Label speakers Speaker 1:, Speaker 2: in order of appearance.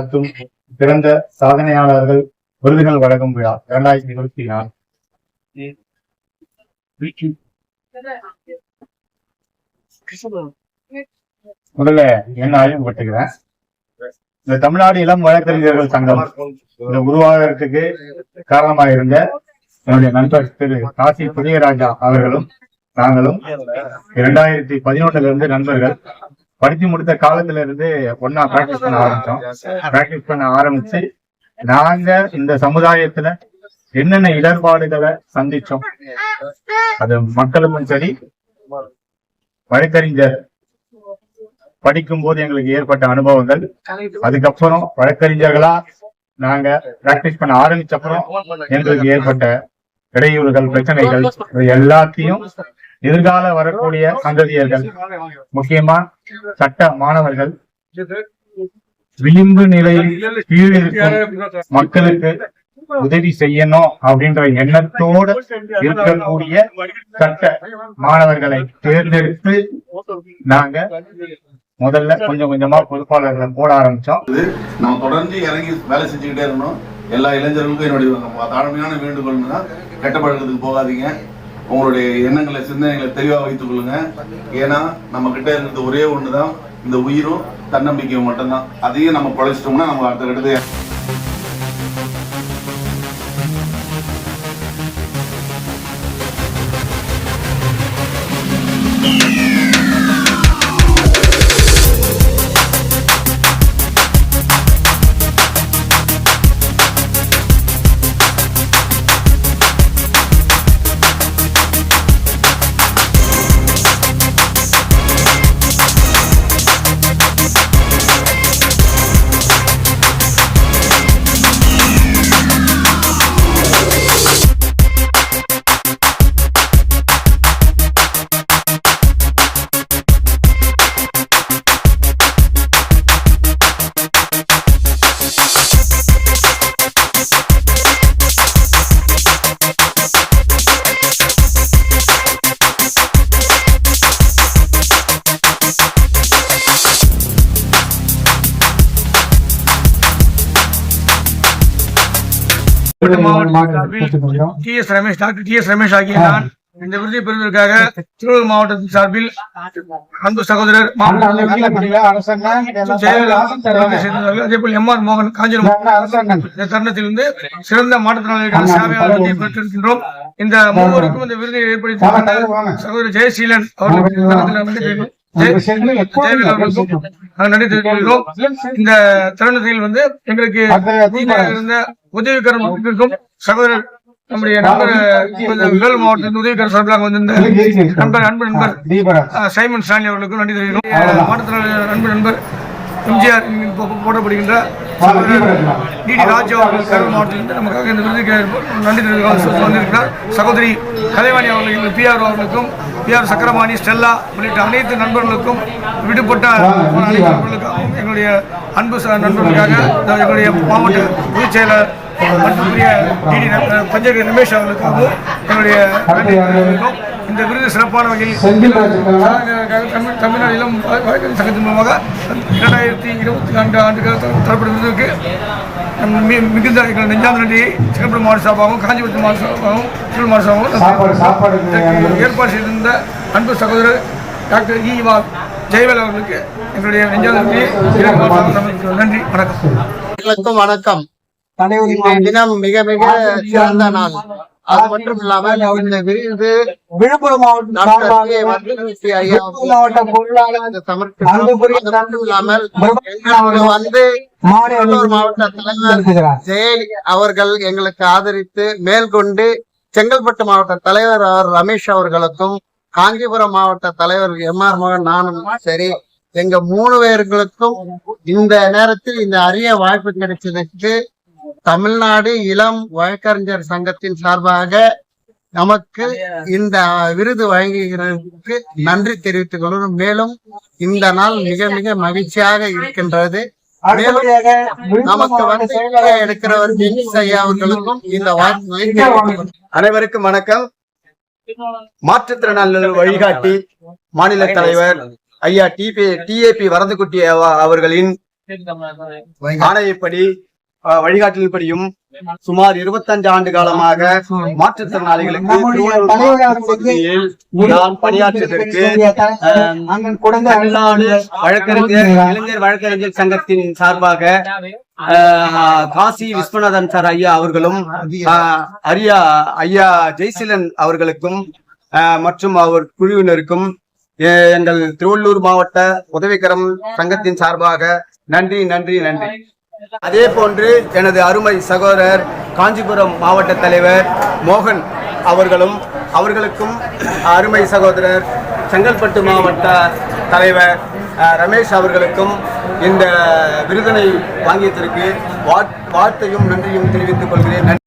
Speaker 1: நடத்தும் சிறந்த சாதனையாளர்கள் விருதுகள் வழங்கும் விழா இரண்டாயிரத்தி இருபத்தி நாலு. முதல்ல என்ன அறிமுகப்படுத்துகிறேன் இந்த தமிழ்நாடு இளம் வழக்கறிஞர்கள் சங்கம் இந்த உருவாகிறதுக்கு காரணமாக இருந்த என்னுடைய நண்பர் திரு காசி புதியராஜா அவர்களும் நாங்களும் இரண்டாயிரத்தி பதினொன்னுல இருந்து நண்பர்கள் படித்து முடித்த காலத்துல இருந்து ஒன்னா பிராக்டிஸ் பண்ண ஆரம்பிச்சோம். பிராக்டிஸ் பண்ண ஆரம்பிச்சு நாங்க இந்த சமுதாயத்துல என்னென்ன இடர்பாடுகளை சந்திச்சோம் அது மக்களுக்கும் சரி வழக்கறிஞர் படிக்கும் போது எங்களுக்கு ஏற்பட்ட அனுபவங்கள். அதுக்கப்புறம் வழக்கறிஞர்களா நாங்க பிராக்டிஸ் பண்ண ஆரம்பிச்ச அப்புறம் எங்களுக்கு ஏற்பட்ட இடையூறுகள் பிரச்சனைகள் எல்லாத்தையும் எதிர்கால வரக்கூடிய சந்ததியர்கள் முக்கியமா சட்ட மாணவர்கள் விளிம்பு நிலையில் கீழ் இருக்கும் மக்களுக்கு உதவி செய்யணும் அப்படின்ற எண்ணத்தோட இருக்கக்கூடிய சட்ட மாணவர்களை தேர்ந்தெடுத்து நாங்க முதல்ல கொஞ்சம் கொஞ்சமா பொறுப்பாளர்களை போட ஆரம்பிச்சோம்.
Speaker 2: நம்ம தொடர்ந்து இறங்கி வேலை செஞ்சுக்கிட்டே இருக்கணும். எல்லா இளைஞர்களுக்கும் என்னுடைய தாழ்மையான வேண்டுகோள்னா கெட்ட பழக்கத்துக்கு போகாதீங்க. உங்களுடைய எண்ணங்களை சிந்தனைகளை தெளிவாக வைத்துக் கொள்ளுங்க. ஏன்னா நம்ம கிட்ட இருக்கிறது ஒரே ஒன்று தான் இந்த உயிரும் தன்னம்பிக்கையும் மட்டும்தான். அதையும் நம்ம குழைச்சிட்டோம்னா நம்ம அடுத்த கட்டத்தை
Speaker 3: T S Ramesh doctor T S Ramesh ஆகிய நான் இந்த விருதை பெறுவதற்காக திருவள்ளூர் மாவட்டத்தின் சார்பில் அன்பு சகோதரர் மாவட்ட செயலாளர் அதே போல் எம் ஆர் மோகன் காஞ்சிரம் இந்த தருணத்தில் வந்து சிறந்த மாற்றுத்திறனாளிகளுக்கான சேவையாளர்களை பெற்றிருக்கின்றோம். இந்த மூவருக்கும் இந்த விருதை ஏற்படுத்தி சகோதரர் ஜெயசீலன் அவர்களுக்கு இந்த தருணத்தில் வந்து எங்களுக்கு இருந்த உதவிக்கரம் இருக்கும் சகோதரர் நம்முடைய நண்பர் வேலூர் மாவட்டத்தின் உதவிக்கரம் சார்பிலாக வந்திருந்த நண்பர் அன்பு நண்பர் சைமன் ஸ்டான்லி அவர்களுக்கும் நன்றி தெரிவிக்கிறோம் மாற்றுத்திறனாளி அன்பு நண்பர். எம்ஜிஆர் போடப்படுகின்ற டிடி ராஜு அவர்கள் கரூர் மாவட்டத்திலிருந்து நமக்காக இந்த விருதுக்கு நன்றி தெரிவிக்க வந்திருக்கிறார். சகோதரி கலைவாணி அவர்கள் பிஆர் அவர்களுக்கும் பிஆர் சக்கரபாணி ஸ்டெல்லா உள்ளிட்ட அனைத்து நண்பர்களுக்கும் விடுபட்ட அனைத்து நண்பர்களுக்காகவும் எங்களுடைய அன்பு நண்பர்களுக்காக எங்களுடைய மாவட்ட பொதுச் செயலர் மற்றபடிய டிடி பஞ்சகரி ரமேஷ் அவர்களுக்காகவும் எங்களுடைய. இந்த விருது சிறப்பான வகையில் தமிழ் தமிழ்நாட்டிலும் வழக்கறிஞர் சங்கத்தின் மூலமாக இரண்டாயிரத்தி இருபத்தி நான்கு ஆண்டுகள் தரப்படும் விருதுக்கு மிகுந்த எங்கள் நெஞ்சாந்த நன்றியை சிறப்பு மாவட்ட சார்பாகவும் காஞ்சிபுரம் மாவட்ட சார்பாகவும் திருவள்ளூர் மாவட்ட சார்பாகவும் ஏற்பாடு செய்திருந்த அன்பு சகோதரர் டாக்டர் இ வா ஜெயவேல் அவர்களுக்கு எங்களுடைய நெஞ்சாந்த. நன்றி வணக்கம்.
Speaker 4: அனைவருக்கும் வணக்கம். தினம் மிக மிக சிறந்த நாள். அது மட்டும் இல்லாமல் இந்த விருது
Speaker 5: விழுப்புரம் மாவட்டம் மாவட்ட பொருளாளர்
Speaker 4: மட்டும் இல்லாமல் வந்து மாவட்ட தலைவர். ஜெயலி அவர்கள் எங்களுக்கு ஆதரித்து மேல்கொண்டு செங்கல்பட்டு மாவட்ட தலைவர் அவர் ரமேஷ் அவர்களுக்கும் காஞ்சிபுரம் மாவட்ட தலைவர் எம் ஆர் மோகன் நானும் சரி எங்க மூணு பேர்களுக்கும் இந்த நேரத்தில் இந்த அரிய வாய்ப்பு கிடைச்சதுக்கு தமிழ்நாடு இளம் வழக்கறிஞர் சங்கத்தின் சார்பாக நமக்கு இந்த விருது வழங்குகிறதுக்கு நன்றி தெரிவித்துக் கொள்கிறோம். மேலும் இந்த நாள் மிக மிக மகிழ்ச்சியாக இருக்கின்றது. நமக்கு வந்து எடுக்கிறவர் அவர்களுக்கும் இந்த வாய்ப்பை.
Speaker 6: அனைவருக்கும் வணக்கம். மாற்றுத்திறனாளிகள் வழிகாட்டி மாநில தலைவர் ஐயா டிபி டிஏபி வரதுக்குட்டி அவ- அவர்களின் ஆணையப்படி வழிகாட்டலின்படியும் சுமார் 25 ஆண்டு காலமாக மாற்றுத்திறனாளிகளுக்கு நான் தமிழ்நாடு வழக்கறிஞர் இளைஞர் வழக்கறிஞர் சங்கத்தின் சார்பாக காசி விஸ்வநாதன் சார் ஐயா அவர்களும் அரியா. ஐயா ஜெய்சீலன் அவர்களுக்கும் மற்றும் அவர் குழுவினருக்கும் எங்கள் திருவள்ளூர் மாவட்ட உதவிக்கரம் சங்கத்தின் சார்பாக நன்றி நன்றி நன்றி. அதே போன்று எனது அருமை சகோதரர் காஞ்சிபுரம் மாவட்ட தலைவர் மோகன் அவர்களும் அவர்களுக்கும் அருமை சகோதரர் செங்கல்பட்டு மாவட்ட தலைவர் ரமேஷ் அவர்களுக்கும் இந்த விருதினை வாங்கியதற்கு வாழ்- வாழ்த்தையும் நன்றியும் தெரிவித்துக் கொள்கிறேன். நன்றி.